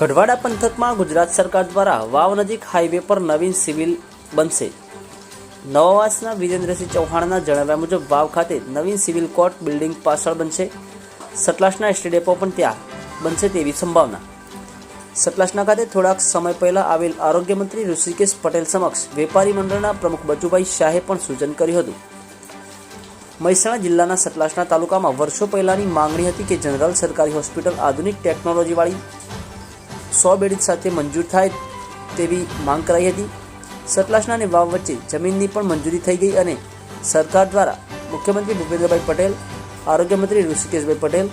ગઢવાડા પંથકમાં ગુજરાત સરકાર દ્વારા વાવ નજીક હાઈવે પર નવીન સિવિલ બનશે. નવાવાસના વિજેન્દ્રસિંહ ચૌહાણના જણાવ્યા મુજબ વાવ ખાતે નવીન સિવિલ કોર્ટ બિલ્ડિંગ પાછળ બનશે. સતલાસના સ્ટેડિયમો પણ ત્યાં બનશે તેવી સંભાવના. સતલાસના ખાતે થોડાક સમય પહેલા આવેલ આરોગ્ય મંત્રી ઋષિકેશ પટેલ સમક્ષ વેપારી મંડળના પ્રમુખ બચુભાઈ શાહે પણ સૂચન કર્યું હતું. મહેસાણા જિલ્લાના સતલાસના તાલુકામાં વર્ષો પહેલાની માંગણી હતી કે જનરલ સરકારી હોસ્પિટલ આધુનિક ટેકનોલોજીવાળી સો બેડ સાથે મંજૂર થાય તેવી માંગ કરાઈ હતી. સતલાસના અને વાવ વચ્ચે જમીનની પણ મંજૂરી થઈ ગઈ અને સરકાર દ્વારા મુખ્યમંત્રી ભૂપેન્દ્રભાઈ પટેલ આરોગ્યમંત્રી ઋષિકેશભાઈ પટેલ,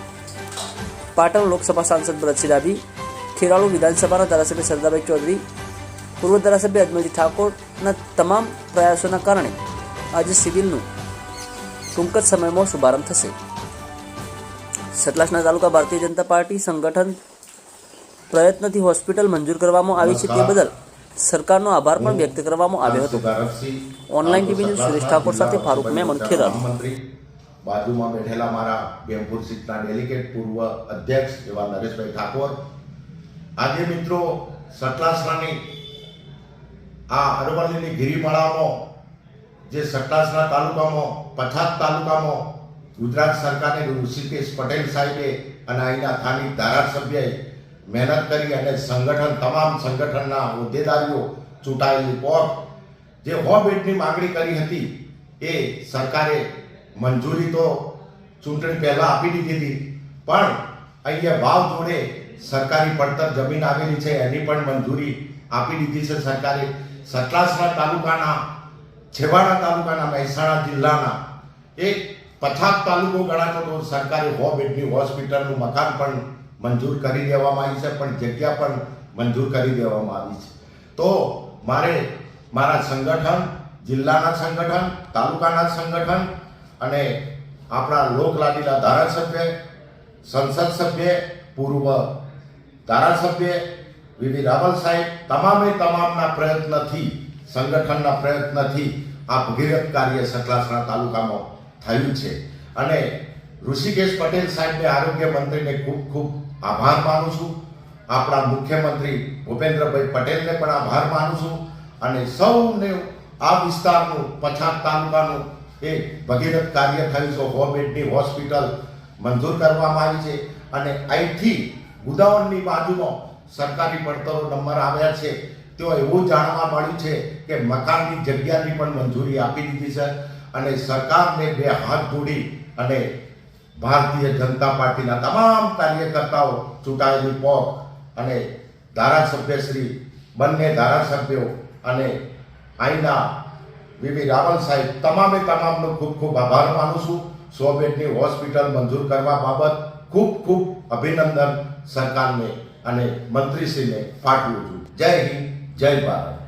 પાટણ લોકસભા સાંસદ ભરતસિંહ ડાભી, ખેરાલુ વિધાનસભાના ધારાસભ્ય સરદારભાઈ ચૌધરી, પૂર્વ ધારાસભ્ય અજમલજી ઠાકોરના તમામ પ્રયાસોના કારણે આજે સિવિલનું ટૂંક જ સમયમાં શુભારંભ થશે. સતલાસના તાલુકા ભારતીય જનતા પાર્ટી સંગઠન પ્રયત્નથી હોસ્પિટલ મંજૂર કરવામાં આવી છે તે બદલ સરકારનો આભાર પણ વ્યક્ત કરવામાં આવ્યો હતો. ઓનલાઈન ન્યૂઝ સુરેશ ઠાકોર સાથે ફારૂક મેમન ખેરાલુ. બાજુમાં બેઠેલા મારા બેમપુર સીટના ડેલિગેટ પૂર્વ અધ્યક્ષ એવા નરેશભાઈ ઠાકોર. આજે મિત્રો સટલાસરાની આ અરવલ્લીની ગિરિમાળામાં જે સટલાસરા તાલુકામાં પછાત તાલુકામાં ગુજરાત સરકારે ઋષિકેશ પટેલ સાહેબે અને અહીંના સ્થાનિક ધારાસભ્યએ મહેનત કરી અને સંગઠન, તમામ સંગઠનના હોદ્દેદારીઓ ચૂંટાયેલી પોર્ટ જે હો બેડની માગણી કરી હતી, એ સરકારે મંજૂરી તો ચૂંટણી પહેલાં આપી દીધી હતી, પણ અહીંયા ભાવ જોડે સરકારી પડતર જમીન આવેલી છે, એની પણ મંજૂરી આપી દીધી છે સરકારે. સતલાસરા તાલુકાના, છેવાડા તાલુકાના, મહેસાણા જિલ્લાના એક પછાત તાલુકો ગણાતો તો સરકારે હો બેડની હોસ્પિટલનું મકાન પણ મંજૂર કરી દેવામાં આવી છે, પણ જગ્યા પણ મંજૂર કરી દેવામાં આવી છે. તો મારે મારા સંગઠન, જિલ્લાના સંગઠન, તાલુકાના સંગઠન અને આપણા લોકલાડીલા ધારાસભ્ય, સંસદ સભ્ય, પૂર્વ ધારાસભ્ય, વીવી રાવલ સાહેબ, તમામે તમામના પ્રયત્નથી, સંગઠનના પ્રયત્નથી આ ભગીરથ કાર્ય સકલાસણા તાલુકામાં થયું છે. અને ઋષિકેશ પટેલ સાહેબને આરોગ્ય મંત્રીને ખૂબ ખૂબ આભાર માનું છું. આપણા મુખ્યમંત્રી ભૂપેન્દ્રભાઈ પટેલને પણ આભાર માનું છું અને સૌને આ વિસ્તારનું પછાત તાલુકાનું એ ભગીરથ કાર્ય થયું છે. હો બેડની હોસ્પિટલ મંજૂર કરવામાં આવી છે અને અહીંથી ગુદાવણની બાજુમાં સરકારી પડતરો નંબર આવ્યા છે. તેઓ એવું જાણવા મળ્યું છે કે મકાનની જગ્યાની પણ મંજૂરી આપી દીધી છે અને સરકારને બે હાથ જોડી અને ભારતીય જનતા પાર્ટીના તમામ કાર્યકર્તાઓ ચૂંટાયેલી પોક અને ધારાસભ્યશ્રી બંને ધારાસભ્યો અને અહીંના વીવી રાવલ સાહેબ તમામે તમામનો ખૂબ ખૂબ આભાર માનું છું. સો બેડની હોસ્પિટલ મંજૂર કરવા બાબત ખૂબ ખૂબ અભિનંદન સરકારને અને મંત્રીશ્રીને પાઠવું છું. જય હિન્દ, જય ભારત.